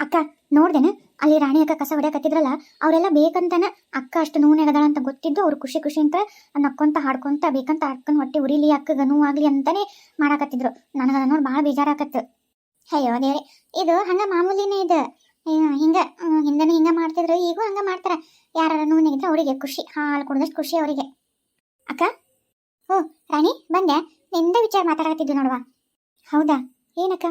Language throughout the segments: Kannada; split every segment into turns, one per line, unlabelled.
ಅಕ್ಕ, ನೋಡ್ದೇನೆ? ಅಲ್ಲಿ ರಾಣಿ ಅಕ್ಕ ಕಸ ಹೊಡ್ಯಾಕತ್ತಿದ್ರಲ್ಲ, ಅವರೆಲ್ಲ ಬೇಕಂತಾನೆ ಅಕ್ಕ ಅಷ್ಟು ನೋವು ನೆಗದಾಳ ಅಂತ ಗೊತ್ತಿದ್ದು ಅವ್ರು ಖುಷಿ ಖುಷಿ ಅಂತ ನಕ್ಕೊಂತ ಹಾಡ್ಕೊಂತ ಬೇಕಂತ ಅಕ್ಕನ ಹೊಟ್ಟೆ ಉರಿಲಿ, ಅಕ್ಕಗ ನೋವಾಗ್ಲಿ ಅಂತಾನೆ ಮಾಡಾಕತ್ತಿದ್ರು. ನನಗದ ನೋಡಿ ಭಾಳ ಬೇಜಾರಾಕತ್ತು. ಅಯ್ಯೋ ದೇವ್ರಿ, ಇದು ಹಂಗ ಮಾಮೂಲಿನೇ ಇದು. ಹಿಂಗೆ ಹಿಂಗೆ ಹಿಂಗ ಮಾಡ್ತಿದ್ರು, ಈಗೂ ಹಂಗ ಮಾಡ್ತಾರ. ಯಾರು ನೋವು ನೆಗಿದ್ರೆ ಅವರಿಗೆ ಖುಷಿ, ಹಾಲು ಕುಡ್ದಷ್ಟು ಖುಷಿ ಅವರಿಗೆ. ಅಕ್ಕ? ಓ, ರಾಣಿ, ಬಂದೆ. ನಿಂದ ವಿಚಾರ ಮಾತಾಡಕತ್ತಿದ್ದು ನೋಡುವ. ಹೌದಾ? ಏನಕ್ಕ?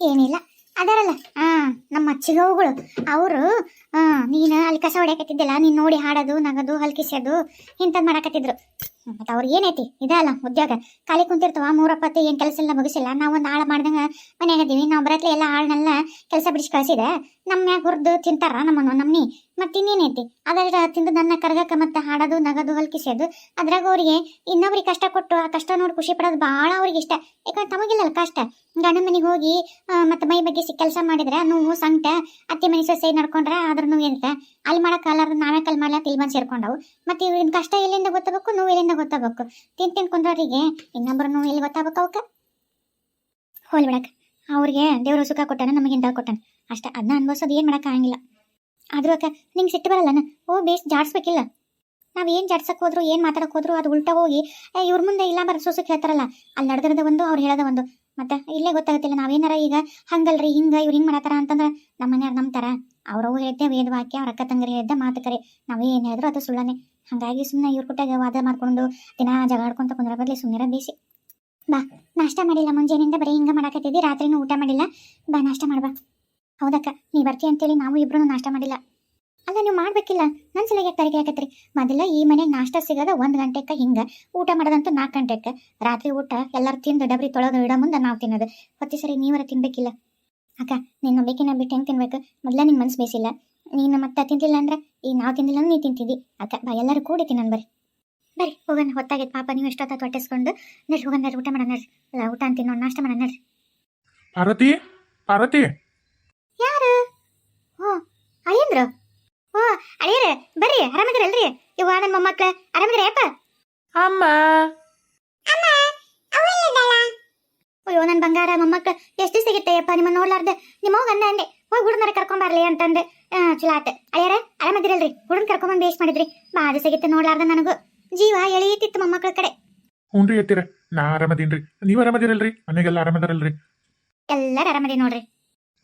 ಏನಿಲ್ಲ. ಅದರಲ್ಲ. ಹಾ ನಮ್ಮ ಅಚ್ಚಿಗವುಗಳು ಅವರು ನೀನು ಅಲ್ಲಿ ಕಸ ಹೊಡ್ಯಾಕತ್ತಿದ್ದಿಲ್ಲ, ನೀನು ನೋಡಿ ಹಾಡೋದು, ನಗದು ಹಲ್ಕಿಸೋದು ಇಂಥದ್ದು ಮಾಡಾಕತ್ತಿದ್ರು. ಮತ್ತೆ ಅವ್ರಿಗೆ ಏನೈತಿ? ಇದಲ್ಲ ಉದ್ಯೋಗ. ಖಾಲಿ ಕುಂತಿರ್ತಾವ, ಮೂರಪ್ಪತ್ತು ಏನು ಕೆಲಸ ಇಲ್ಲ ಮುಗಿಸಿಲ್ಲ, ನಾವು ಒಂದು ಆಳ ಮಾಡ್ದಂಗ ಇದೀವಿ ನಾವು ಬರತ್ಲೆ ಎಲ್ಲ ಆಳ್ನೆಲ್ಲ ಕೆಲಸ ಬಿಡಿಸಿ ಕಳಿಸಿದೆ. ನಮ್ಮ ಮ್ಯಾಗ ಹುರ್ದು ತಿಂತಾರ ನಮ್ಮನ್ನು ನಮ್ಮನಿ ಮತ್ತೆ ಇನ್ನೇನೈತಿ? ಅದರ ತಿಂದು ನನ್ನ ಕರ್ಗಕ ಮತ್ತೆ ಹಾಡೋದು, ನಗದು ಹಲ್ಕಿಸೋದು ಅದ್ರಾಗ ಅವ್ರಿಗೆ ಇನ್ನೊಬ್ರಿಗೆ ಕಷ್ಟ ಕೊಟ್ಟು ಆ ಕಷ್ಟ ನೋಡಿ ಖುಷಿ ಪಡೋದು ಭಾಳ ಅವ್ರಿಗೆ ಇಷ್ಟ ಯಾಕಂದ್ರೆ ತಮಗಿಲ್ಲಲ್ಲ ಕಷ್ಟ. ಗಂಡನ ಮನೆಗೆ ಹೋಗಿ ಮತ್ತೆ ಮೈ ಬಗ್ಗೆ ಕೆಲಸ ಮಾಡಿದ್ರೆ, ನೋವು, ಸಂಕಟ, ಅತ್ತೆ ಮನೆ ಸೊಸೆ ನಡ್ಕೊಂಡ್ರೆ ಆದ್ರೂ ನೋವು ಎಂತ? ಅಲ್ಲಿ ಅಲ್ಲಾರ ನಾವೇ ಕಲ್ ಮಾಡ್ಲಾಕ ಇಲ್ಲಿ ಬಂದು ಸೇರ್ಕೊಂಡವು. ಮತ್ತೆ ಇವ್ರಿನ ಕಷ್ಟ ಎಲ್ಲಿಂದ ಗೊತ್ತಾಗಬೇಕು, ನೋವು ಎಲ್ಲಿಂದ ಗೊತ್ತಾಗಬೇಕು? ತಿನ್ ತಿನ್ಕೊಂಡವ್ರಿಗೆ ಇನ್ನೊಬ್ಬರ ನೋವು ಎಲ್ಲಿ ಗೊತ್ತಾಗಬೇಕು ಅವಕ್ಕೆ? ಹೋಲಿ ಬಿಡಕ್. ಅವ್ರಿಗೆ ದೇವರು ಸುಖ ಕೊಟ್ಟಾನ ನಮಗಿಂತ ಕೊಟ್ಟಾನ. ಅಷ್ಟ ಅದನ್ನ ಅನ್ಭವಿಸೋದು ಏನು ಆಗಂಗಿಲ್ಲ. ಆದ್ರೂ ಅಕ್ಕ, ನಿಂಗೆ ಸಿಟ್ಟು ಬರಲ್ಲನ? ಓ, ಬೇಸ್ ಜಾಡ್ಸ್ಬೇಕಿಲ್ಲ. ನಾವ್ ಏನ್ ಜಡ್ಸಕ್ಕೆ ಹೋದ್ರು ಏನ್ ಮಾತಾಡಕ್ಕೆ ಹೋದ್ರು ಅದು ಉಲ್ಟಾ ಹೋಗಿ ಏ, ಇವ್ರ ಮುಂದೆ ಇಲ್ಲ ಬರ ಸೂಸಕ್ಕೆ ಹೇಳ್ತಾರಲ್ಲ ಅಲ್ಲಿ ನಡೆದಿರೋದು ಒಂದು ಅವ್ರು ಹೇಳೋದ ಒಂದು. ಮತ್ತೆ ಇಲ್ಲೇ ಗೊತ್ತಾಗುತ್ತಿಲ್ಲ ನಾವೇನಾರ ಈಗ ಹಂಗಲ್ರಿ ಹಿಂಗ ಇವ್ರು ಹಿಂಗೆ ಮಾಡತ್ತಾರ ಅಂತಂದ್ರೆ ನಮ್ಮ ಮನೆಯವ್ರು ನಂಬ್ತಾರ. ಅವ್ರವು ಹೇಳಿದ್ದೆ ವೇದ ವಾಕ್ಯ ಅವ್ರ ಅಕ್ಕ ತಂಗರಿ ಹೇಳಿದ್ದೆ ಮಾತು ಕರೆ. ನಾವ್ ಏನ್ ಹೇಳಿದ್ರು ಅದು ಸುಳ್ಳನೆ. ಹಂಗಾಗಿ ಸುಮ್ಮನೆ ಇವ್ರ ಕುಟ್ಟಾಗ ವಾದ ಮಾಡ್ಕೊಂಡು ದಿನ ಜಗಾಡ್ಕೊಂತ ಕುಂದ್ರ ಬದಲಿ ಸುಮ್ಮನೆ ಬೇಸಿ. ಬಾ ನಾಷ್ಟ ಮಾಡಿಲ್ಲ ಮುಂಜಾನೆಯಿಂದ ಬರೀ ಹಿಂಗ ಮಾಡಾಕತ್ತಿದ್ದಿ ರಾತ್ರಿನೂ ಊಟ ಮಾಡಿಲ್ಲ. ಬಾ ನಾಷ್ಟ ಮಾಡ್ಬಾ ಹೌದಕ್ಕ ನೀ ಬರ್ತೀಯ ಅಂತೇಳಿ ನಾವು ಇಬ್ಬರೂ ನಾಷ್ಟ ಮಾಡಿಲ್ಲ. ಅಲ್ಲ ನೀವು ಮಾಡ್ಬೇಕಿಲ್ಲ. ನನ್ನ ಸಲಗೆ ಕರಿಕೆ ಆಗತ್ರಿ ಮೊದಲ ಈ ಮನೆಗೆ ನಾಷ್ಟ ಸಿಗೋದ ಒಂದ್ ಗಂಟೆಕ ಹಿಂಗ. ಊಟ ಮಾಡೋದಂತೂ ನಾಲ್ಕು ಗಂಟೆಕ ರಾತ್ರಿ ಊಟ ಎಲ್ಲರೂ ತಿಂದು ಡಬ್ರಿ ತೊಳೆದು ಇಡೋ ಮುಂದೆ ನಾವು ತಿನ್ನೋದು. ಹೊತ್ತಿ ಸರಿ ನೀವರ ತಿನ್ಬೇಕಿಲ್ಲ. ಅಕ್ಕ ನಿನ್ನ ಬೇಕಿನ ಬಿಟ್ಟು ಹೆಂಗೆ ತಿನ್ಬೇಕು? ಮೊದಲ ನಿನ್ನ ಮನ್ಸು ಬೇಸಿಲ್ಲ. ನೀನು ಮತ್ತೆ ತಿಂತಿಲ್ಲ ಅಂದ್ರೆ ಈ ನಾವು ತಿಂದಿಲ್ಲ ನೀ ತಿಂತಿದ್ದಿ. ಅಕ್ಕ ಬಾ ಎಲ್ಲರೂ ಕೂಡಿ ತಿನ್ನೋಣ ಬರ್ರಿ. ಬರ್ರಿ ಹೋಗೋಣ. ಹೊತ್ತಾಗೈತೆ ಪಾಪ ನೀವು ಎಷ್ಟೊತ್ತ ತೊಟ್ಟಿಸ್ಕೊಂಡು. ನಡ್ರಿ ಹೋಗೋಣ ನಡ್ರಿ ಊಟ ಮಾಡೋಣ ನಡ್ರಿ. ಅಲ್ಲ ಊಟ ಅಂತ ತಿನ್ನೋಣ ನಾಷ್ಟ ಮಾಡೋಣ ನಡ್ರಿ.
ಪಾರ್ವತಿ ಪಾರ್ವತಿ.
ಯಾರು? ಓ ಅಳಿಯಂದ್ರು ಓ ಅಳಿಯರ ಬರ್ರಿ ಆರಾಮದಿರಲ್ರಿ ಇವ ನನ್ನ ಮೊಮ್ಮಕ್ಳ ಆರಾಮದಿರ ಯಪ್ಪ?
ಅಮ್ಮ.
ಅಯ್ಯೋ ನನ್ನ ಬಂಗಾರ ಮೊಮ್ಮಕ್ಳು ಎಷ್ಟು ಸಿಗುತ್ತೆಯಪ್ಪ ನಿಮ್ಮ ನೋಡ್ಲಾರ್ದೆ? ನಿಮ್ಮ ಹೋಗನ್ನ ಅಂದೆ ಹೋಗಿ ಹುಡುಗನ ಕರ್ಕೊಂಬರ್ಲಿ ಅಂತಂದೆ. ಚಲೋ ಆತ. ಅಯ್ಯಾರ ಆರಾಮದಿರಲ್ರಿ ಹುಡುಗನ್ ಕರ್ಕೊಂಬಂದು ಬೇಸ್ ಮಾಡಿದ್ರಿ. ಬಾದ ಸಿಗುತ್ತೆ ನೋಡ್ಲಾರ್ದ ನನಗೂ. ಜೀವ ಎಳೆಯುತ್ತಿತ್ತು ಮೊಮ್ಮಕ್ಳ ಕಡೆ.
ಹ್ಞೂನ್ರಿ ಎತ್ತೀರ ನಾ ಆರಾಮದೀನ್ರಿ. ನೀವು ಆರಾಮದಿರಲ್ರಿ? ಮನೆಗೆಲ್ಲ ಆರಾಮದಾರಲ್ರಿ?
ಎಲ್ಲರೂ ಆರಾಮದಿ ನೋಡ್ರಿ.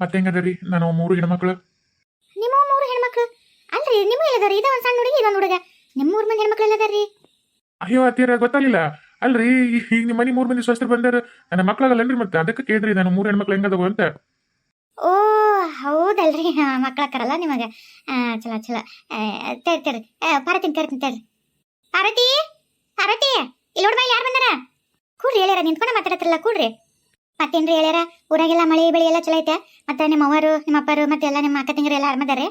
ಮತ್ತೆ ಹೆಂಗದರಿ ನಾನು ಮೂರು ಹೆಣ್ಮಕ್ಳು
ಮಕ್ಕಳು ಮೂರು ಹೆಣ್ಮಕ್ಳು. ಅಲ್ರಿ ನಿಮ್ಮ ಎಲ್ಲದಾರಿ ಇದ ಒಂದ್ ಸಣ್ಣ ಹುಡುಗಿ ಇದೊಂದು ಹುಡುಗ. ನಿಮ್ಮ ಮೂರು ಮಂದಿ ಹೆಣ್ಮಕ್ಳು ಎಲ್ಲದಾರಿ
ಅಯ್ಯೋ ಅತ್ತೀರ ಗೊತ್ತಾಗಿಲ್ಲ ಅಲ್ರಿ ಈಗ ನಿಮ್ಮ ಮನೆ ಮೂರು ಮಂದಿ ಸ್ವಸ್ಥರು ಬಂದಾರ. ನನ್ನ ಮಕ್ಳಾಗಲ್ಲನ್ರಿ ಮತ್ತೆ ಅದಕ್ಕೆ ಕೇಳ್ರಿ ನಾನು ಮೂರು ಹೆಣ್ಮಕ್ಳು ಹೆಂಗದವು ಅಂತ.
ಓ ಹೌದಲ್ರಿ. ಮಕ್ಕಳಕ್ಕರಲ್ಲ ನಿಮಗೆ. ಚಲ ಚಲೋ. ತೇರಿ ತೇರಿ ಪಾರತಿನ ಕರಿತೀನಿ ತೇರಿ ಪಾರ್ವತಿ ಪಾರ್ವತಿ ಇಲ್ಲಿ ನೋಡ್ಬಾ ಯಾರು ಬಂದಾರ? ಕೂಡ್ರಿ ಹೇಳ್ಯಾರ ನಿಂತ್ಕೊಂಡ ಮಾತಾಡತ್ತಿರಲ್ಲ ಕೂಡ್ರಿ. ಮತ್ತೇನ್ರಿ ಹೇಳ್ಯಾರ? ಊರಾಗೆಲ್ಲ ಮಳೆ ಬೆಳೆ ಎಲ್ಲ ಚಲೋ ಐತೆ. ಮತ್ತೆ ನಿಮ್ಮ ಅವರು ನಿಮ್ಮ ಅಪ್ಪರು ಮತ್ತೆ ಎಲ್ಲ ನಿಮ್ಮ ಅಕ್ಕ ತಂಗಿರು ಎಲ್ಲ ಆರಾಮದಾರೆ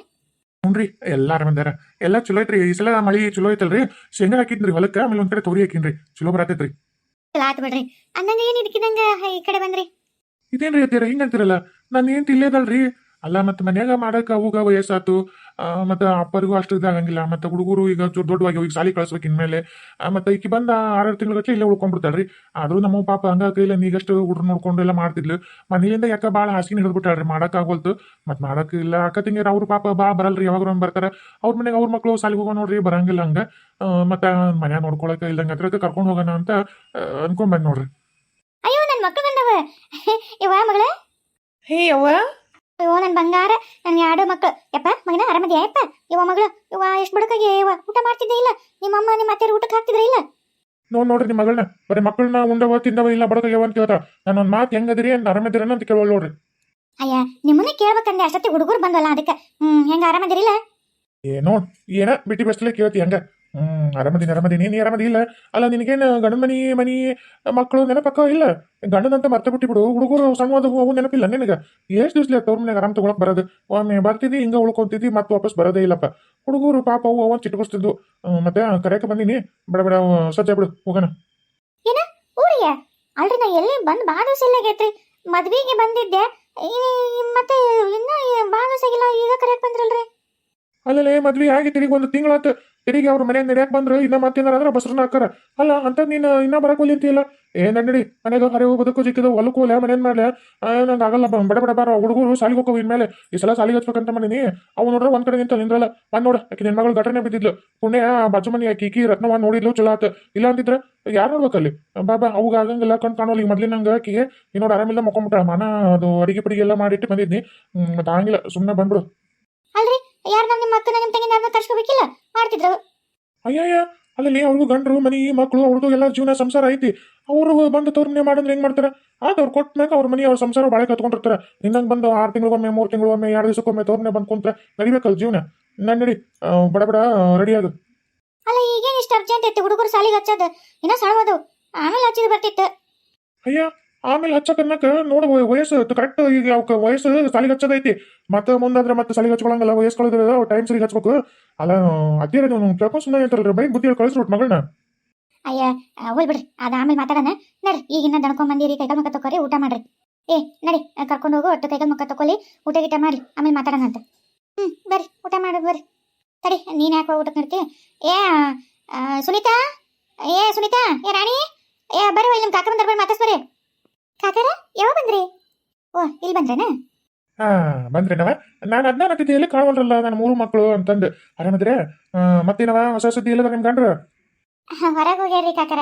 ಹ್ಞೂನ್ರಿ ಎಲ್ಲ ಬಂದಾರ ಎಲ್ಲ ಚಲೋ ಐತ್ರಿ ಈ ಸಲ ಮಳಿ ಚಲೋ ಐತಲ್ರಿ? ಶೇಂಗಾ ಹಾಕಿದ್ರಿ ಹೊಲಕ್ಕೆ ಆಮೇಲೆ ಒಂದ್ ಕಡೆ ತೋರಿ ಹಾಕಿನ್ರಿ. ಚಲೋ ಬರತೈತ್ರಿ.
ಆತು ಬಿಡ್ರಿ. ಅಂದಂಗ ಏನ್ ಇದಕ್ಕಿದಂಗ ಈ ಕಡೆ ಬಂದ್ರಿ?
ಇದೇನ್ರಿ ಅತ್ತೀರ ಹಿಂಗಂತಿರಲ್ಲ ನಾನು ಏನ್ ತಿಲ್ಲೇದಲ್ರಿ ಅಲ್ಲ ಮತ್ತೆ ಮನ್ಯಾಗ ಮಾಡಕ್ ಅವಾಗ ವಯಸ್ಸಾತು. ಮತ್ತೆ ಅಪ್ಪರಿಗೂ ಅಷ್ಟು ಇದಾಗಂಗಿಲ್ಲ. ಮತ್ತೆ ಹುಡುಗರು ಈಗ ದೊಡ್ಡ ದೊಡ್ಡವಾಗಿ ಹೋಗಿ ಸಾಲಿ ಕಳಿಸ್ಬೇಕು ಇನ್ಮೇಲೆ. ಮತ್ತೆ ಈಕಿ ಬಂದ ಆರಾರು ತಿಂಗಳ ಗಟ್ಲೆ ಇಲ್ಲೇ ಉಳ್ಕೊಂಡ್ಬಿಡ್ತಾಳ್ರಿ. ಆದ್ರೂ ನಮ್ಮ ಪಾಪ ಹಂಗ ಕೈಲ ನೀಗಷ್ಟು ಹುಡುಗ್ರು ನೋಡ್ಕೊಂಡು ಎಲ್ಲ ಮಾಡ್ತಿದ್ಲು. ಮನೆಯಿಂದ ಯಾಕ ಭಾಳ ಹಾಸಿಗೆ ಹಿಡಿದ್ಬಿಟ್ಟಾಳ್ರಿ. ಮಾಡಕ್ ಆಗೋಲ್ತು. ಮತ್ ಮಾಡಕ್ ಇಲ್ಲ. ಅಕ್ಕ ತಿಂಗಿರ ಅವ್ರ ಪಾಪ ಬಾ ಬರಲ್ರಿ. ಯಾವಾಗ ಬರ್ತಾರೆ. ಅವ್ರ ಮನೆಗೆ ಅವ್ರ ಮಕ್ಕಳು ಸಾಲಿಗೆ ಹೋಗೋ ನೋಡ್ರಿ ಬರಂಗಿಲ್ಲ ಹಂಗ. ಮತ್ತೆ ಮತ್ತ ಮನ್ಯಾಗ ನೋಡ್ಕೊಳಕ ಇಲ್ದಂಗ ಹತ್ರಕ್ಕೆ ಕರ್ಕೊಂಡು ಹೋಗೋಣ ಅಂತ ಅನ್ಕೊಂಡ್ ಬಂದ್ ನೋಡ್ರಿ.
ಅಯ್ಯೋ ನನ್ನ ಮಕ್ಕಳು ಬಂದವ. ಇವ ಮಗಳ?
ಹೇ ಅವ್ವ
ಅಯ್ಯೋ ನನ್ನ ಬಂಗಾರ ನನ್ನ ಎರಡು ಮಕ್ಕಳು ಯಪ್ಪ ಮಗನ ಅರಮದಿ ಯಪ್ಪ ಇವ ಮಗಳು ಇವ ಎಷ್ಟು ಬಡಕಾಗಿ ಇವ ಊಟ ಮಾಡ್ತಿದ್ದೆ ಇಲ್ಲ. ನಿಮ್ಮಮ್ಮ ನಿಮ್ಮ ಅತ್ತೆ ಊಟಕ್ಕೆ ಹಾಕ್ತಿದ್ರೆ ಇಲ್ಲ?
ನೋಡ್ ನೋಡ್ರಿ ನಿಮ್ಮ ಮಗಳನ್ನ. ಬರೀ ಮಕ್ಕಳನ್ನ ಉಂಡವ ತಿಂದವ ಇಲ್ಲ ಬಡಕಯ್ಯವ ಅಂತ ಕೇಳ್ತಾ ನಾನು ಒಂದು ಮಾತು ಹೆಂಗದಿರಿ ಅಂತ ಆರಾಮದಿರನ ಅಂತ ಕೇಳೋಳು ನೋಡ್ರಿ.
ಅಯ್ಯ ನಿಮ್ಮನ್ನ ಕೇಳ್ಬೇಕಂದ್ರೆ ಅಷ್ಟೊತ್ತಿ ಹುಡುಗರು ಬಂದಲ್ಲ ಅದಕ್ಕೆ. ಹ್ಮ್ ಹೆಂಗ ಆರಾಮದಿರಿಲ್ಲ?
ಏನೋ ಏನ ಬಿಟ್ಟಿ ಬಸ್ಲೇ ಕೇಳ್ತಿ ಹಂಗ. ಹ್ಮ್ ಆರಾಮದೀನಿ ಆರಾಮದೀನಿ ನೀ ಅರಮದಿ ಇಲ್ಲ. ಅಲ್ಲ ನಿನಗೇನು ಗಂಡನ ಮನಿ ಮನಿ ಮಕ್ಕಳು ನೆನಪಕ್ಕ ಇಲ್ಲ? ಗಂಡನಂತ ಮರ್ತ ಬಿಟ್ಟಿ ಬಿಡು. ಹುಡುಗರು ಸಂವಾದ ಅವು ನೆನಪಿಲ್ಲ ನಿನಗ. ಎಷ್ಟು ದಿವ್ಸಲೆ ತವ್ರ ಮನೆಗೆ ಆರಾಮ್ ತಗೊಳಕ್ ಬರೋದು? ಒಮ್ಮೆ ಬರ್ತಿದ್ದಿ ಹಿಂಗ ಉಳ್ಕೊಂತಿದ್ದಿ ಮತ್ತೆ ವಾಪಸ್ ಬರೋದೇ ಇಲ್ಲಪ್ಪ. ಹುಡುಗರು ಪಾಪ ಅವು ಅವನ್ ಚಿಟ್ಕೊಸ್ತಿದ್ವು ಹ್ಮ್, ಮತ್ತೆ ಕರೆಯಕ್ಕೆ ಬಂದಿನಿ ಬಡ ಬಡ ಸಜ್ಜ ಬಿಡು ಹೋಗೋಣ.
ಊರಿಗೆ ಅಲ್ರಿ ನಾ ಎಲ್ಲಿ ಬಂದ್ ಬಾ ದಿವಸ ಆಗೈತ್ರಿ ಮದ್ವಿಗೆ ಬಂದಿದ್ದೆ. ಮತ್ತೆ ಇನ್ನ ಬಾ ದಿವಸ ಆಗಿಲ್ಲ ಈಗ ಕರೆಯಕ್ ಬಂದ್ರಲ್ರಿ?
ಅಲ್ಲೇ ಮದ್ವೆ ಆಗಿ ತಿರುಗಿ ಒಂದು ತಿಂಗಳಾತ. ತಿರುಗಿ ಅವ್ರ ಮನೆ ನಡ್ಯಾಕ್ ಬಂದ್ರು, ಇನ್ನ ಮತ್ತೇನಾರ ಅಂದ್ರೆ ಬಸ್ರನ್ನ ಹಾಕಾರ ಅಲ್ಲ ಅಂತ ನೀನು ಇನ್ನ ಬರಕ್ ಹೋಲಿ ಏನ್ ನಡಿ ಮನೆಗೆ ಹರಿವು ಬದುಕು ಸಿಕ್ಕಿದ ಹೊಲಕ್ಕೆ ಹೋಗ್ಲ ಮನೇನ್ ಮಾಡ್ಲೆ ನಂಗೆ ಆಗಲ್ಲ ಬಡ ಬಡ ಬಾರ ಹುಡುಗರು ಸಾಲಿಗೆ ಹೋಗೋ ಇನ್ಮೇಲೆ ಈ ಸಲ ಸಾಲಿಗೆ ಹಚ್ಬೇಕಂತ ಮಾಡೀನಿ. ಅವು ನೋಡ್ರ ಒಂದ್ ಕಡೆ ನಿಂತ ನಿಂದ್ರಲ್ಲ. ಬಂದ್ ನೋಡ, ಆಕಿ ನಿನ್ ಮಗಳು ಘಟನೆ ಬಿದ್ದಿದ್ಲು. ಪುಣ್ಯ ಬಾಜು ಮನೆ ಆಕಿ, ಕೀ ರತ್ನವ ನೋಡಿದ್ಲು, ಚಲೋ ಆತ. ಇಲ್ಲ ಅಂತಿದ್ರೆ ಯಾರು ನೋಡ್ಬೇಕಲ್ಲಿ ಬಾಬಾ ಅವಾಗ ಆಗಂಗಿಲ್ಲ, ಕಣ್ ಕಾಣೋಲ್ಲ ಈಗ ಮೊದ್ಲಿನ ಹಂಗ ಆಕಿಗೆ ನೀ ನೋಡಿ, ಆರಾಮಿಲ್ಲ ಮಕ್ಕೊಂಬಿಟ್ಟ ಮನ, ಅದು ಅಡಿಗೆ ಪಡಿಗೆ ಎಲ್ಲ ಮಾಡಿಟ್ಟು ಬಂದಿದ್ನಿ. ಆಗಿಲ್ಲ ಸುಮ್ಮನೆ ಬಂದ್ಬಿಡು.
ಅಲ್ರಿ, ಯಾರು ನಿಮ್ಮ ಅಕ್ಕನ ನಿಮ್ಮ ಕರ್ಸ್ಕೋಬೇಕಿಲ್ಲ? ಮಾಡ್ತಿದ್ರು.
ಅಯ್ಯಯ್ಯ ಅಲ್ಲಿ ಅವ್ರಿಗೂ ಗಂಡರು ಮನಿ ಮಕ್ಕಳು ಅವ್ರದ್ದು ಎಲ್ಲ ಜೀವನ ಸಂಸಾರ ಐತಿ. ಅವರು ಬಂದು ತವ್ರ ಮನೆ ಮಾಡಿದ್ರೆ ಹೆಂಗ್ ಮಾಡ್ತಾರೆ? ಆತ ಅವ್ರು ಅವ್ರ ಮನಿ ಅವ್ರ ಸಂಸಾರ ಬಾಳೆ ಕತ್ಕೊಂಡಿರ್ತಾರೆ. ನಿನ್ನಂಗೆ ಬಂದು ಆರು ತಿಂಗಳಿಗೊಮ್ಮೆ ಮೂರು ತಿಂಗಳಿಗೊಮ್ಮೆ ಎರಡು ದಿವಸಕ್ಕೊಮ್ಮೆ ತೋರ್ನೆ ಮನೆ ಬಂದು ಕುಂತ್ರೆ ನಡಿಬೇಕಲ್ಲ ಜೀವನ? ನಾನು ನಡಿ ಬಡ ಬಡ ರೆಡಿ ಆಗು.
ಅಲ್ಲ ಈಗೇನು ಇಷ್ಟ ಅರ್ಜೆಂಟ್ ಐತಿ? ಹುಡುಗರು ಸಾಲಿಗೆ ಹಚ್ಚೋದು ಇನ್ನ ಸಣ್ಣದು ಆಮೇಲೆ ಹಚ್ಚಿದ್ ಬರ್ತಿತ್ತು.
ಅಯ್ಯ ಆಮೇಲೆ ಹಚ್ಚಕನ್ನಕ ನೋಡು ವಯಸ್ಸು ಕರೆಕ್ಟ್ ಈಗ ಅವಕ್ಕ ವಯಸ್ಸು ಸಾಲಿಗೆ ಹಚ್ಚದೈತಿ. ಮತ್ತೆ ಮುಂದಾದ್ರೆ ಮತ್ತೆ ಸಾಲಿಗೆ ಹಚ್ಕೊಳಂಗಲ್ಲ ವಯಸ್ಸು ಕಳೆದ್ರೆ ಟೈಮ್ ಸರಿಗೆ ಹಚ್ಬೇಕು. ಅಲ್ಲ ಅದೇ ಕೇಳ್ಕೊಂಡು ಸುಮ್ಮನೆ ಅಂತಾರಲ್ಲ ಬೈಕ್ ಬುದ್ಧಿ ಕಳಿಸ್ಬಿಟ್ಟು ಮಗಳನ್ನ
ಅಯ್ಯ ಹೋಲ್ ಬಿಡ್ರಿ, ಅದ ಆಮೇಲೆ ಮಾತಾಡೋಣ. ನಡ್ರಿ, ಈಗಿನ್ನ ದಣ್ಕೊಂಡ್ ಬಂದಿರಿ ಕೈಕಾಲ್ ಮುಖ ತಕೋರಿ ಊಟ ಮಾಡ್ರಿ. ಏ, ನಡಿ, ಕರ್ಕೊಂಡು ಹೋಗು, ಒಟ್ಟು ಕೈಕಾಲ್ ಮುಖ ತಕೊಳ್ಳಿ ಊಟ ಗೀಟ ಮಾಡಿ ಆಮೇಲೆ ಮಾತಾಡೋಣ ಅಂತ. ಹ್ಞೂ ಬರ್ರಿ, ಊಟ ಮಾಡಿ ಬರ್ರಿ. ತಡಿ, ನೀನು ಯಾಕೆ ಊಟಕ್ಕೆ ನಡ್ತಿ? ಏ ಸುನೀತಾ? ಏ ಸುನೀತಾ? ಏ, ರಾಣಿ? ಏ ಬರ್ರಿ ಇಲ್ಲಿ ನಿಮ್ಮ ಕಾಕ ಬಂದ್ರ ಬರ್ರಿ ಮಾತಾಡ್ಸ್ ಬರ್ರಿ. ಕಾಕರ ಯಾವಾಗ ಬಂದ್ರಿ? ಓ ಇಲ್ಲಿ ಬಂದ್ರೇನ?
ಹಾ ಬಂದ್ರೇನವ ನಾನು ಅದನ್ನ ನಟ್ಟಿದ್ದೆ ಎಲ್ಲಿ ಕಾಣವಲ್ರಲ್ಲ ನನ್ನ ಮೂರು ಮಕ್ಕಳು ಅಂತಂದು. ಆರಾಮದ್ರೆ ಮತ್ತೇನವ ಹೊಸ ಸುದ್ದಿ ಇಲ್ಲದ ನಿಮ್ ಗಂಡ್ರು
ಹೊರಗೆ ಹೋಗ್ಯಾರಿ ಕಾಕರ.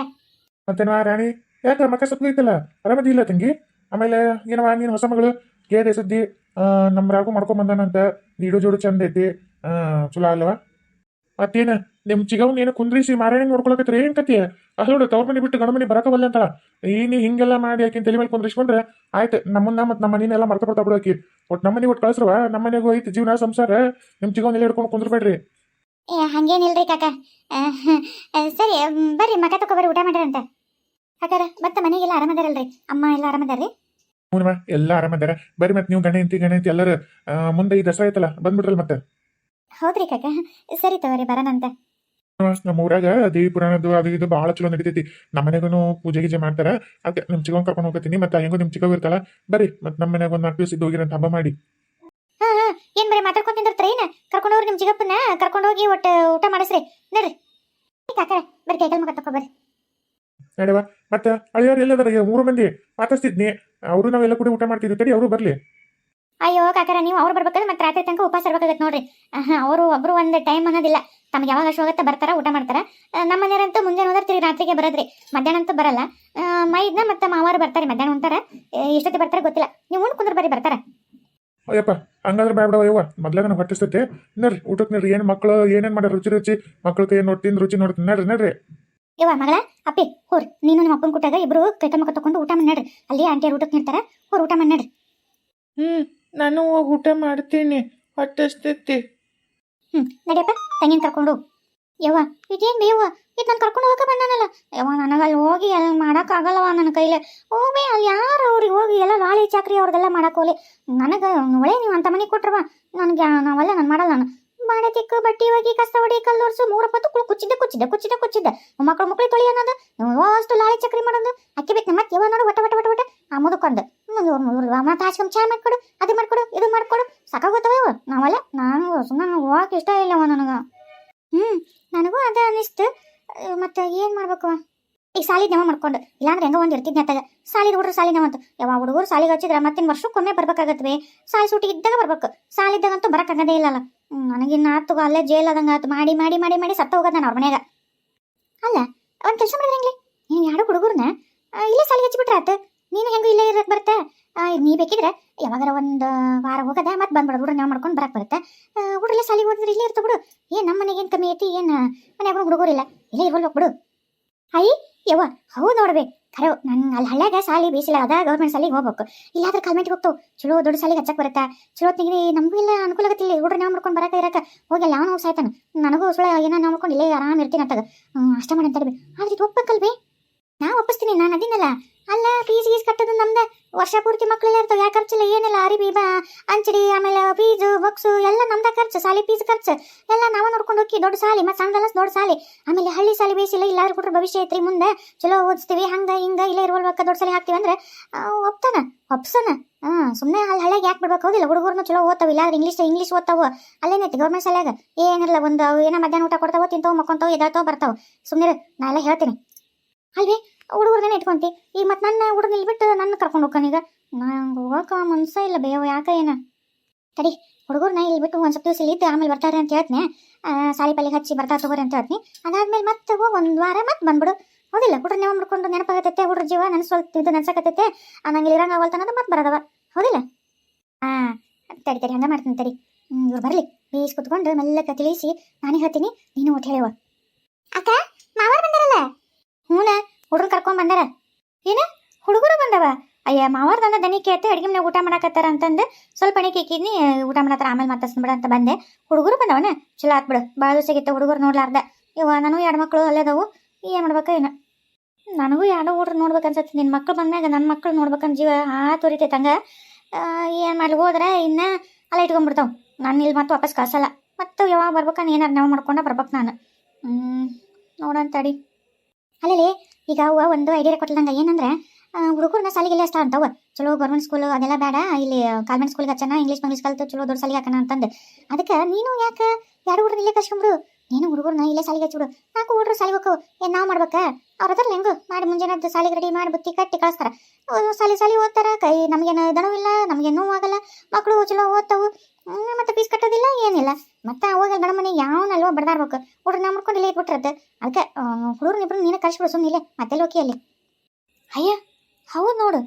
ಮತ್ತೇನವ ರಾಣಿ ಯಾಕ ಮಕ್ಕ ಸುತ್ತ ಐತಲ್ಲ ಆರಾಮದಿ ಇಲ್ಲ ತಂಗಿ? ಆಮೇಲೆ ಏನವ ನೀನು ಹೊಸ ಮಗಳು? ಕೇಳಿದೆ ಸುದ್ದಿ ನಮ್ಮ ರಾಗು ಮಾಡ್ಕೊಂಡ್ ಬಂದಾನಂತ. ನೀಡು ಜೋಡು ಚಂದ ಐತಿ ಚಲೋ ಅಲ್ವಾ? ಮತ್ತೇನ ನಿಮ್ ಚಿಗವ್ನ ಏನು ಕುಂದ್ರಿಸಿ ಮಾರಾಯಣ ನೋಡ್ಕೊಳಕತ್ರಿ ಏನ್ ಕತಿ ಅಲ್ಲೋಡು ತವ್ರ ಮನೆ ಬಿಟ್ಟು ಗಣಮನಿ ಮನೆ ಬರಕವಲ್ಲ ಅಂತಳ. ಈ ನೀ ಹಿಂಗೆಲ್ಲ ಮಾಡಿ ಆಕಿನ ತಲೆ ಮೇಲೆ ಕುಂದ್ರಿಸ್ಕೊಂಡ್ರೆ ಆಯ್ತು ನಮ್ಮನ್ನ ಮತ್ತೆ ನಮ್ಮ ಮನೆನೆಲ್ಲ ಮರ್ತ ಬರ್ತಾ ಬಿಡು ಆಕಿ. ಒಟ್ಟು ನಮ್ಮ ಮನೆ ಒಟ್ಟು ಕಳ್ಸ್ರವ ನಮ್ಮ ಮನೆಗೂ ಐತಿ ಜೀವನ ಸಂಸಾರ. ನಿಮ್ ಚಿಗವ್ನ ನೆಲೆ ಹಿಡ್ಕೊಂಡು ಕುಂದ್ರಬೇಡ್ರಿ.
ಏ ಹಂಗೇನಿಲ್ರಿ ಕಾಕ. ಸರಿ ಬರ್ರಿ ಮಕ ತಕೋ ಬರ್ರಿ ಊಟ ಮಾಡ್ರಿ ಅಂತ. ಕಾಕರ ಮತ್ತೆ ಮನೆಗೆಲ್ಲ ಆರಾಮದಾರಲ್ರಿ ಅಮ್ಮ ಎಲ್ಲ ಆರಾಮದಾರ್ರಿ
ಹ್ಞೂ ಎಲ್ಲ ಆರಾಮದಾರ ಬರ್ರಿ ಮತ್ತೆ ನೀವು ಗಣ ಇಂತಿ ಗಣ ಇಂತಿ ಎಲ್ಲರೂ ಮುಂದೆ ಈ ದಸರಾ ಐತಲ್ಲ ಬಂದ್ಬಿಡ್ರಲ್ಲ ಮತ್ತೆ.
ಹೌದ್ರಿ ಕಾಕ? ಸರಿ ತಗೋರಿ ಬರನಂತೆ
ನಮ್ಮ ಊರಾಗ ದೇವಿ ಪುರಾಣದ್ದು ಅದು ಇದು ಭಾಳ ಚಲೋ ನಡೀತೈತಿ. ನಮ್ಮ ಮನೆಗೂ ಪೂಜೆ ಗೀಜೆ ಮಾಡ್ತಾರ. ಅದಕ್ಕೆ ನಿಮ್ಮ ಚಿಕ್ಕವ್ ಕರ್ಕೊಂಡು ಹೋಗ್ತೀನಿ. ಮತ್ತೆ ಹೆಂಗೋ ನಿಮ್ಮ ಚಿಗವ್ ಇರ್ತಲ್ಲ ಬರ್ರಿ ಮತ್ತೆ ನಮ್ಮ ಮನೆಗೆ ಒಂದು ನಾಲ್ಕು ದಿವಸ ಇದ್ದು ಹೋಗಿರಂತ ಹಬ್ಬ ಮಾಡಿ.
ಹಾ ಹಾ ಏನ್ ಬರೀ ಮಾತಾಡ್ಕೊಂಡ್ ನಿಂದಿರ್ತೀರ ಏನ ಕರ್ಕೊಂಡು ಹೋಗ್ರಿ ನಿಮ್ ಚಿಕ್ಕಪ್ಪನ ಕರ್ಕೊಂಡು ಹೋಗಿ ಒಟ್ಟ ಊಟ ಮಾಡಿಸ್ರಿ. ನಡ್ರಿ. ಕಾಕ ಬರ್ರಿ ಕೈಕಲ್ ಮುಖ ತಕೋ ಬರ್ರಿ.
ನಡವ ಮತ್ತೆ ಅಳಿಯೋರು ಎಲ್ಲದಾರ? ಮೂರು ಮಂದಿ ಮಾತಾಡ್ತಿದ್ನಿ. ಅವರು ನಾವೆಲ್ಲ ಕೂಡ ಊಟ ಮಾಡ್ತಿದ್ವಿ. ತಡಿ ಅವರು ಬರ್ಲಿ.
ಅಯ್ಯೋ ಕಾಕರ ನೀವು ಅವ್ರು ಬರ್ಬೇಕಾದ್ರೆ ಮತ್ತೆ ರಾತ್ರಿ ತನಕ ಉಪವಾಸ ಇರ್ಬೇಕಾಗತ್ತೆ ನೋಡ್ರಿ. ಅವರು ಒಬ್ರು ಒಂದು ಟೈಮ್ ಅನ್ನೋದಿಲ್ಲ. ತಮ್ಗೆ ಯಾವಾಗ ಅಷ್ಟು ಹೋಗುತ್ತೆ ಬರ್ತಾರ ಊಟ ಮಾಡ್ತಾರ. ಆ, ನಮ್ಮ ಮನೆಯವರಂತೂ ಮುಂಜಾನೆ ಹೋದ್ರೆ ತಿರುಗಿ ರಾತ್ರಿಗೆ ಬರೋದ್ರಿ. ಮಧ್ಯಾಹ್ನ ಅಂತೂ ಬರಲ್ಲ. ಆ, ಮೈದ್ನ ಮತ್ತೆ ಮಾವಾರು ಬರ್ತಾರೆ ಮಧ್ಯಾಹ್ನ ಉಂತಾರ ಎಷ್ಟೊತ್ತಿ ಬರ್ತಾರೆ ಗೊತ್ತಿಲ್ಲ. ನೀವು ಉಂಡ್ ಕುಂದ್ರ ಬರ್ರಿ ಬರ್ತಾರ.
ಅಯ್ಯಪ್ಪ ಹಂಗಾದ್ರೆ ಬ್ಯಾಡ ಅಯ್ಯವ್ವ ಮೊದ್ಲಾಗ ನನಗೆ ಹೊಟ್ಟಿಸ್ತೈತೆ. ನೋಡ್ರಿ ಊಟಕ್ಕೆ ನೋಡ್ರಿ. ಏನು ಮಕ್ಕಳು ಏನೇನು ಮಾಡ್ಯಾರ ರುಚಿ ರುಚಿ. ಮಕ್ಕಳು ಕೈ ನೋಡ್ತೀನಿ ರುಚಿ ನೋಡ್ತೀನಿ. ನೋಡ್ರಿ ನೋಡ್ರಿ.
ಯವ್ವ ಮಗಳ ಅಪ್ಪಿ ಹೋರ್. ನೀನು ನಮ್ಮ ಅಪ್ಪನ ಕೊಟ್ಟಾಗ ಇಬ್ರು ಕೈಕ ಮುಖ ತಕೊಂಡು ಊಟ ಮಾಡಿ ನಡ್ರಿ. ಅಲ್ಲಿ ಆಂಟಿ ಊಟಕ್ಕೆ ನಿರ್ತಾರ ಹೋರ್ ಊಟ ಮಾಡಿ ನಡ್ರಿ.
ಹ್ಮ್. ನಾನು ಹೋಗಿ ಊಟ ಮಾಡ್ತೀನಿ. ಹೊಟ್ಟೆಸ್ತೈತಿ
ನಡಿಯಪ್ಪ, ತಂಗಿನ ಕರ್ಕೊಂಡು. ಯವ್ವ ಇದೇನ್ ಬೇವ ಇದು ನಾನು ಕರ್ಕೊಂಡು ಹೋಗಕ್ಕೆ ಬಂದಾನಲ್ಲ. ಯವ್ವ ನನಗೆ ಅಲ್ಲಿ ಹೋಗಿ ಅಲ್ಲಿ ಮಾಡಕ್ ಆಗಲ್ಲವ ನನ್ನ ಕೈಲೆ. ಹೋಗಿ ಅಲ್ಲಿ ಯಾರು ಅವ್ರಿಗೆ ಹೋಗಿ ಎಲ್ಲ ಲಾಳಿ ಚಾಕ್ರಿ ಅವ್ರದೆಲ್ಲ ಮಾಡಕ್ ಹೋಗ್ಲಿ. ನನಗೆ ಒಳ್ಳೆ ನೀವು ಅಂತ ಮನೆ ಕೊಟ್ರವ ನನಗೆ ನಾವೆಲ್ಲ, ನಾನು ಮಾಡಲ್ಲ ನಾನು. ಬಾಡೆ ತಿಕ್ಕು, ಬಟ್ಟಿ ಹೋಗಿ ಕಸ ಹೊಡಿ ಕಲ್ಲು ಒರ್ಸು, ಮೂರು ಪತ್ತು ಕುಳು ಕುಚ್ಚಿದ್ದೆ ಕುಚ್ಚಿದ್ದೆ ಕುಚ್ಚಿದ್ದೆ ಕುಚ್ಚಿದ್ದೆ. ಮಕ್ಕಳು ಮಕ್ಕಳು ತೊಳಿ ಅನ್ನೋದು ಅಷ್ಟು ಲಾಳಿ ಚಕ್ರಿ ಮಾಡೋದು. ಅಕ್ಕಿ ಬೇಕು ಮತ್ತೆ ಯವ್ವ ನೋಡು ಒಟ್ಟ ಒಟ್ಟ ಒಟ್ಟ ವಟ. ಆ ಮುದುಕೊಂದು ಮತ್ತೆ ಹಾಸ್ಕೊಂಡ್ ಚಾ ಮಾಡ್ಕೊಡು, ಅದು ಮಾಡ್ಕೊಡು, ಇದು ಮಾಡ್ಕೊಡು ಸಾಕಾಗೋತ್ತವ ಇವ. ನಾವಲ್ಲ ನಾನು ಸುಮ್ಮನೆ ಹೋಗಕ್ಕೆ ಇಷ್ಟ ಇಲ್ಲವ ನನಗೆ. ಹ್ಞೂ ನನಗೂ ಅದೇ ಅನಿಸ್ತು ಮತ್ತೆ ಏನು ಮಾಡ್ಬೇಕು ಈಗ ಸಾಲಿ ನೆವ ಮಾಡ್ಕೊಂಡು, ಇಲ್ಲಾಂದ್ರೆ ಹೆಂಗೋ ಒಂದು ಇರ್ತಿದ್ನಿ ಅತ್ತಾಗ. ಸಾಲಿದ ಹುಡುಗರು ಸಾಲಿನ ಅಂತ. ಯಾವ ಹುಡುಗರು ಸಾಲಿಗೆ ಹಚ್ಚಿದ್ರೆ ಮತ್ತಿನ ವರ್ಷಕ್ಕೊಮ್ಮೆ ಬರ್ಬೇಕಾಗತ್ವೆ ಸಾಲಿ ಸೂಟಿ ಇದ್ದಾಗ ಬರ್ಬೇಕು. ಸಾಲಿದ್ದಾಗಂತೂ ಬರಕ್ಕಾಗದೇ ಇಲ್ಲಲ್ಲ. ನನಗಿನ್ನ ಆತು, ಅಲ್ಲೇ ಜೈಲ್ ಆದಂಗೆ ಆತು. ಮಾಡಿ ಮಾಡಿ ಮಾಡಿ ಮಾಡಿ ಸತ್ತ ಹೋಗೋದು ನಾನು ಅವ್ರ ಮನ್ಯಾಗ. ಅಲ್ಲ, ಒಂದು ಕೆಲಸ ಮಾಡಿದ್ರೆ ಹೆಂಗ್ಲಿ? ನೀನು ಯಾರು ಹುಡುಗರನ್ನ ಇಲ್ಲೇ ಸಾಲಿಗೆ ಹಚ್ಚಿಬಿಟ್ರೆ ಆತು. ನೀನು ಹೆಂಗೂ ಇಲ್ಲೇ ಇರಕ್ಕೆ ಬರುತ್ತೆ? ನೀ ಬೇಕಿದ್ರೆ ಯಾವಾಗಾರ ಒಂದು ವಾರ ಹೋಗದ, ಮತ್ತೆ ಬಂದ್ಬಿಡೋದು ಹುಡುಗ ನಾವು ಮಾಡ್ಕೊಂಡು ಬರಕ್ಕೆ ಬರುತ್ತೆ. ಹುಡುಗಲ್ಲ ಸಾಲಿಗೆ ಹೋದ್ರೆ ಇಲ್ಲೇ ಇರ್ತು ಬಿಡು. ಏನು ನಮ್ಮ ಮನೆಗೆ ಏನು ಕಮ್ಮಿ ಐತಿ, ಏನು ಮನ್ಯಾಗ ಹುಡುಗರಿಲ್ಲ ಇಲ್ಲೇ. ಇರ್ಬೋದು ಬಿಡು ಅಯ್ಯ ಯವ್ವ, ಹೌದು ನೋಡ್ಬೇಕು ಖರ ನಂಗೆ ಅಲ್ಲಿ ಹಳ್ಳ್ಯಾಗ ಸಾಲಿ ಬೀಸಿಲ್ಲ ಅದ ಗೌರ್ಮೆಂಟ್ ಸಾಲಿಗೆ ಹೋಗ್ಬೇಕು. ಇಲ್ಲಾದ್ರೆ ಕಾಲ್ಮೆಂಟ್ಗೆ ಹೋಗ್ತಾವ. ಚಲೋ ದೊಡ್ಡ ಸಾಲಿಗೆ ಹಚ್ಚಕ್ ಬರುತ್ತಾ. ಚಲೋ ತೆಗಿ ನಮಗೂ ಇಲ್ಲ ಅನುಕೂಲ ಆಗತ್ತಿಲ್ಲ ಹುಡುಗ್ರು ನಾವು ಮಾಡ್ಕೊಂಡು ಬರಕ್ಕೆ ಇರಕ. ಹೋಗಿ ಅವನು ನಾವು ಸಾಯ್ತಾನ. ನನಗೂ ಸುಳ ಏನೋ ನಾವು ಮಾಡ್ಕೊಂಡು ಇಲ್ಲೇ ಆರಾಮ್ ಇರ್ತೀನಿ ಅಂತ. ಅಷ್ಟ ಮಾಡಿ ಅಂತ ಆದ್ರೆ ಒಪ್ಪಕ್ಕಲ್ವೇ ನಾ ಒಪ್ಪಿಸ್ತೀನಿ, ನಾನು ಅದಿನಲ್ಲ. ಅಲ್ಲ ಫೀಸ್ ಗೀಸ್ ಕಟ್ಟೋದು ನಮ್ದ. ವರ್ಷ ಪೂರ್ತಿ ಮಕ್ಕಳೆಲ್ಲ ಇರ್ತಾವ ಯಾಕೆ ಖರ್ಚಿಲ್ಲ, ಏನಿಲ್ಲ ಅರಿಬಿ ಬಾ ಅಂಚಡಿ, ಆಮೇಲೆ ಫೀಸು ಬಕ್ಸು, ಎಲ್ಲ ನಮ್ದ ಖರ್ಚು, ಸಾಲಿ ಫೀಸ್ ಖರ್ಚು. ಎಲ್ಲ ನಾವು ನೋಡ್ಕೊಂಡು ಹೋಗಿ, ದೊಡ್ಡ ಸಾಲಿ, ಮತ್ತೆ ಸಣ್ಣದಲ್ಲ ದೊಡ್ಡ ಸಾಲಿ. ಆಮೇಲೆ ಹಳ್ಳಿ ಸಾಲಿ ಬೇಸಿಲ್ಲ ಇಲ್ಲಾರು ಕೊಟ್ರೆ ಭವಿಷ್ಯ ಐತ್ರಿ ಮುಂದೆ. ಚಲೋ ಓದಿಸ್ತೀವಿ, ಹಂಗೆ, ಹಿಂಗೆ, ಇಲ್ಲೇ ಇರುವಲ್ವಕ್ಕ ದೊಡ್ಡ ಸಾಲಿ ಹಾಕ್ತೀವಿ ಅಂದ್ರೆ ಒಪ್ತಾನ, ಒಪ್ಸನ. ಹಾಂ ಸುಮ್ಮನೆ ಅಲ್ಲಿ ಹಳ್ಳಿಗೆ ಯಾಕೆ ಬಿಡ್ಬೇಕು ಹೋಗಿಲ್ಲ ಹುಡುಗರ್ನು ಚಲೋ ಓದ್ತಾವ ಇಲ್ಲ ಇಂಗ್ಲೀಷ್ ಇಂಗ್ಲೀಷ್ ಓದ್ತಾವ. ಅಲ್ಲೇನೈತಿ ಗೌರ್ಮೆಂಟ್ ಶಾಲ್ಯಾಗ ಏನಿಲ್ಲ ಒಂದು ಏನೋ ಮಧ್ಯಾಹ್ನ ಊಟ ಕೊಡ್ತಾವ ತಿಂತಾವ ಮಕ್ಕೊಂತಾವ ಎದಾಳ್ತಾವ ಬರ್ತಾವ. ಸುಮ್ಮನೆ ನಾ ಎಲ್ಲ ಹೇಳ್ತೀನಿ. ಅಲ್ವೇ ಹುಡುಗರ್ದೇನೆ ಇಟ್ಕೊಂತಿ. ಈಗ ಮತ್ತೆ ನನ್ನ ಹುಡುಗನ ಇಲ್ಲಿ ಬಿಟ್ಟು ನನ್ನ ಕರ್ಕೊಂಡು ಹೋಗ್ಕನೀಗ ನಂಗೆ ಹೋಗಕ್ಕೆ ಮನ್ಸ ಇಲ್ಲ ಬೇವ ಯಾಕ ಏನ? ತಡಿ ಹುಡುಗರ್ನ ಇಲ್ಲಿ ಬಿಟ್ಟು ಒಂದು ಸ್ವಲ್ಪ ದಿವಸ ಇಲ್ಲಿ ಆಮೇಲೆ ಬರ್ತಾರೆ ಅಂತ ಹೇಳ್ತೀನಿ. ಸಾಲಿ ಪಲ್ಲಿಗೆ ಹಚ್ಚಿ ಬರ್ತಾ ತಗೋರಿ ಅಂತ ಹೇಳ್ತೀನಿ. ಅದಾದ್ಮೇಲೆ ಮತ್ತೆ ಹೋಗಿ ಒಂದು ವಾರ ಮತ್ತೆ ಬಂದ್ಬಿಡು. ಹೌದಿಲ್ಲ ಹುಡ್ರ ನೀವು ಮಾಡ್ಕೊಂಡು ನೆನಪಾಗತ್ತೆ ಹುಡ್ರ ಜೀವ ನೆನ್ಸ್ಕೊಳ್ತಿ ಇದು ನೆನ್ಸಕತ್ತೈತೆ. ನಂಗೆ ಇರಂಗ ಅವಲ್ತನದು ಮತ್ತೆ ಬರೋದವ. ಹೌದಿಲ್ಲ? ಹಾಂ ತಡಿ ತಡಿ ಹಂಗೆ ಮಾಡ್ತೀನಿ ತಡಿ. ಇವ್ರು ಬರಲಿ. ಬೀಸ್ ಕುತ್ಕೊಂಡು ಮೆಲ್ಲಕ ತಿಳಿಸಿ ನಾನೇ ಹೇಳ್ತೀನಿ ನೀನು ಒಟ್ಟು ಹೇಳುವ. ಅಕ್ಕ ಮಾವ ಬಂದಿರಲ್ಲ? ಹ್ಞೂನ ಹುಡುಗರು ಕರ್ಕೊಂಡ್ ಬಂದಾರ. ಏನ? ಹುಡುಗರು ಬಂದವ? ಅಯ್ಯ ಮಾವಾರ್ದಂದ ದನಿ ಕೇಳ್ತೆ, ಅಡಿಗೆ ಮನೆ ಊಟ ಮಾಡಕತ್ತಾರ ಅಂತಂದು ಸ್ವಲ್ಪ ಎಣ್ಣೆ ಕೇಕಿದ್ನಿ ಊಟ ಮಾಡತ್ತಾರ ಆಮೇಲೆ ಮಾತಾಡ್ಸ್ಬಿಡ ಅಂತ ಬಂದೆ. ಹುಡುಗರು ಬಂದವನ? ಚಲೋ ಆತ್ ಬಿಡು ಭಾಳ ದಿವಸ ಹುಡುಗರು ನೋಡ್ಲಾರ್ದ. ಇವ ನಾನು ಎರಡು ಮಕ್ಕಳು ಅಲ್ಲೇದವು ಏನು ಮಾಡ್ಬೇಕ ಏನು ನನಗೂ ಯಾರೋ ಹುಡ್ರು ನೋಡ್ಬೇಕು ಅನ್ಸತ್ತೆ ನಿನ್ನ ಮಕ್ಳು ಬಂದಾಗ ನನ್ನ ಮಕ್ಳು ನೋಡ್ಬೇಕಂತ ಜೀವ ಆ ಹಂಗ ಏನು ಮಾಡ್ಲಿ ಹೋದ್ರೆ ಇನ್ನ ಅಲ್ಲ ಇಟ್ಕೊಂಡ್ಬಿಡ್ತಾವ. ನಾನು ಇಲ್ಲಿ ಮತ್ತೆ ವಾಪಸ್ ಕಳ್ಸಲ್ಲ. ಮತ್ತೆ ಯಾವಾಗ ಬರ್ಬೇಕನ್ನ ಏನಾರು ನಾವು ಮಾಡ್ಕೊಂಡ ಬರ್ಬೇಕು ನಾನು. ಹ್ಞೂ ನೋಡೋಣ ತಡಿ. ಅಲ್ಲಲ್ಲಿ ಈಗ ಅವ್ವ ಒಂದು ಐಡಿಯಾ ಕೊಟ್ಟಲಂಗ ಏನಂದ್ರೆ ಹುಡುಗರನ್ನ ಸಾಲಿಗೆಲ್ಲ ಅಷ್ಟ ಅಂತಾವ ಚಲೋ ಗೌರ್ಮೆಂಟ್ ಸ್ಕೂಲ್ ಅದೆಲ್ಲ ಬೇಡ, ಇಲ್ಲಿ ಕಾನ್ವೆಂಟ್ ಸ್ಕೂಲ್ಗೆ ಹಚ್ಚನ ಇಂಗ್ಲೀಷ್ ಇಂಗ್ಲೀಷ್ ಕಲ್ತು ಚಲೋ ದೊಡ್ಡ ಸಾಲಿಗೆ ಹಾಕೋಣ ಅಂತಂದು. ಅದಕ್ಕೆ ನೀನು ಯಾಕೆ ಎರಡು ಹುಡುಗರು ಇಲ್ಲೇ ಕರ್ಸ್ಕೊಂಡ್ಬಿಡು ನೀನು ಹುಡುಗರನ್ನ ಇಲ್ಲೇ ಸಾಲಿಗೆ ಹಚ್ಚಿಬಿಡು ನಾಲ್ಕು ಹುಡುಗರು ಸಾಲಿಗೆ ಹೋಗು ಏನು ನಾವು ಮಾಡ್ಬೇಕಾ? ಅವ್ರ ಅದ್ರಲ್ಲಿ ಹೆಂಗು ಮಾಡಿ ಮುಂಜಾನೆ ಸಾಲಿಗೆ ರೆಡಿ ಮಾಡಿ ಬುತ್ತಿ ಕಟ್ಟಿ ಕಳಿಸ್ತಾರ. ಸಾಲಿ ಸಾಲಿ ಓದ್ತಾರ. ಕೈ ನಮಗೇನು ದಣವಿಲ್ಲ, ನಮಗೇನು ಆಗಲ್ಲ ಮಕ್ಕಳು ಚಲೋ ಓದ್ತಾವು. ಮತ್ತೆ ಫೀಸ್ ಕಟ್ಟೋದಿಲ್ಲ, ಏನಿಲ್ಲ. ಮತ್ತೆ ಅವಾಗ ಗಂಡ ಮನೆ ಯಾವನಲ್ವ ಬಡ್ದಾರ್ಬೇಕು ಹುಡುಗ್ರು ನಾ ಮಾಡ್ಕೊಂಡು ಇಲ್ಲೇ ಇಟ್ಬಿಟ್ರದ್ದು ಅದಕ್ಕೆ ಹುಡುಗರು ಇಬ್ಬರು ನೀನು ಕಳಿಸ್ಬಿಡು ಸುಮ್ಮನೆ ಇಲ್ಲೇ ಮತ್ತೆ ಲೋಕಿ ಅಲ್ಲಿ? ಅಯ್ಯ, ಹೌದು ನೋಡು.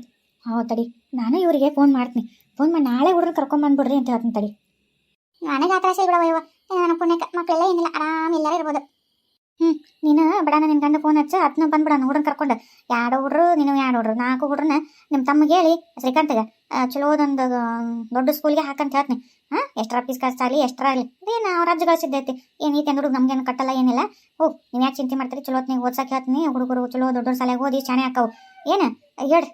ಹೌದು ತಡಿ, ನಾನು ಇವರಿಗೆ ಫೋನ್ ಮಾಡ್ತೀನಿ. ಫೋನ್ ಮಾಡಿ ನಾಳೆ ಹುಡುಗ್ರು ಕರ್ಕೊಂಬಂದ್ಬಿಡ್ರಿ ಅಂತ ಹೇಳ್ತೀನಿ ತಡಿ. ನನಗೆ ಆ ತ್ರಾಸ ಬಿಡವ ಇವ ನನ್ನ ಪುಣ್ಯಕ್ಕೆ ಮಕ್ಕಳೆಲ್ಲ ಏನಿಲ್ಲ, ಆರಾಮ ಎಲ್ಲರೂ ಇರ್ಬೋದು. ಹ್ಞೂ ನೀನು ಬಡಾನ ನಿನ್ನ ಗಂಡ ಫೋನ್ ಹಚ್ಚ ಅದನ್ನ ಬಂದ್ಬಿಡ ಹುಡ್ರನ್ನ ಕರ್ಕೊಂಡು. ಎರಡು ಹುಡ್ರು, ನೀನು ಎರಡು ಹುಡ್ರು. ನಾಲ್ಕು ಹುಡ್ರನ್ನ ನಿಮ್ಮ ತಮ್ಮಗೆ ಹೇಳಿ, ಶ್ರೀಕಾಂತ್ಗೆ. ಚಲೋದೊಂದು ದೊಡ್ಡ ಸ್ಕೂಲ್ಗೆ ಹಾಕಂತ ಹೇಳ್ತೀನಿ. ಹಾಂ ಎಷ್ಟರ ಫೀಸ್ ಖರ್ಚಾಗಲಿ ಎಷ್ಟರ ಆಗಲಿ. ಇದೇನು ರಾಜ್ಯ ಗಳಿಸಿದ್ದೈತಿ ಏನು ಈಕೆ ಹುಡುಗ ನಮ್ಗೇನು ಕಟ್ಟಲ್ಲ, ಏನಿಲ್ಲ. ಓ ನೀವು ಯಾಕೆ ಚಿಂತೆ ಮಾಡ್ತೀರಿ? ಚಲೋ ಹೊತ್ನಾಗ ಓದ್ಸಕ್ಕೆ ಹೇಳ್ತೀನಿ. ಹುಡುಗರು ಚಲೋ ದೊಡ್ಡ ದೊಡ್ಡ ಓದಿ ಶಾಣೆ ಹಾಕವು. ಏನು? ಹೇಳಿ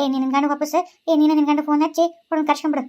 ಏ ನಿನ್ನ ಗಂಡ ವಾಪಸ್ ಏ, ನೀನು ನಿನ್ನ ಗಂಡ ಫೋನ್ ಹಚ್ಚಿ ಹುಡುಗನ ಕರ್ಸ್ಕೊಂಬಿಡು